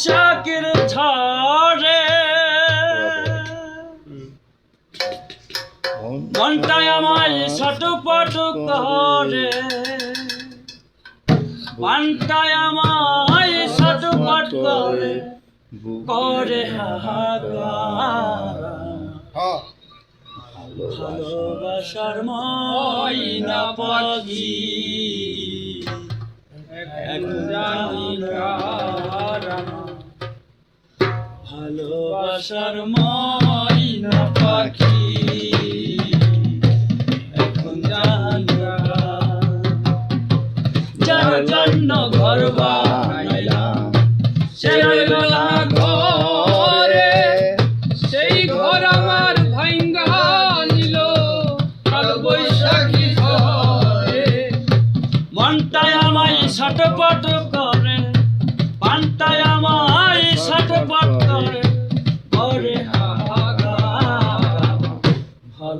বৈশাখের ঝড়ে। মনটাই আমায় ছটপট করে। মনটাই আমায় ছটপট করে। করে ভালোবাসার ময়না পাখি। এখন জানি কার আমার। ভালোবাসার ময়না পাখি এখন জানি। যার জন্য ঘর না সেই ঘর আমার আমায় ছটপট করে পানটাই আমায়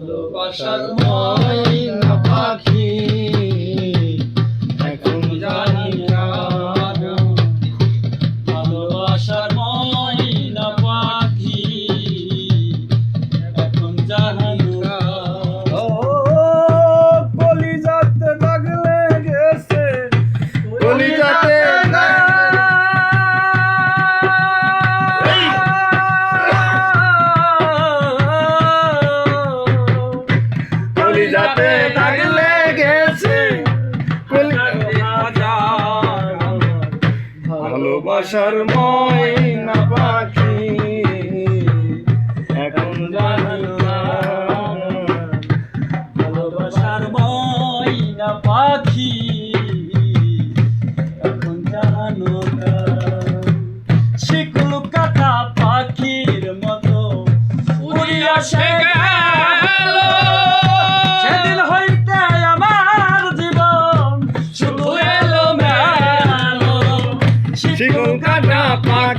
ভালোবাসার ময়না কলিজাতে দাগ লেগেছে ভালোবাসার ময়না পাখি। এখন জানি ভালোবাসার ময়না পাখি।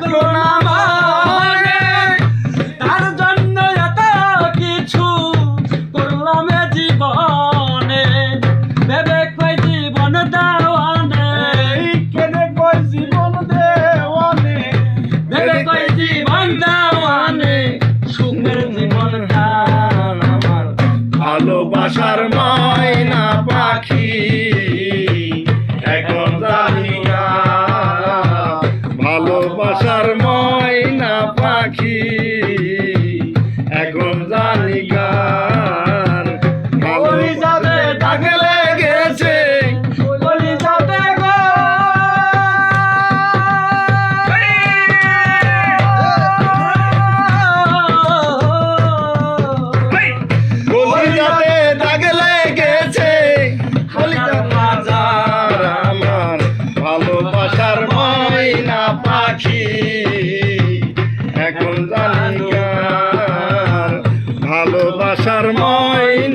সে রাখল না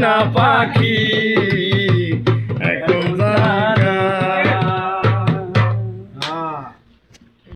na Paqui.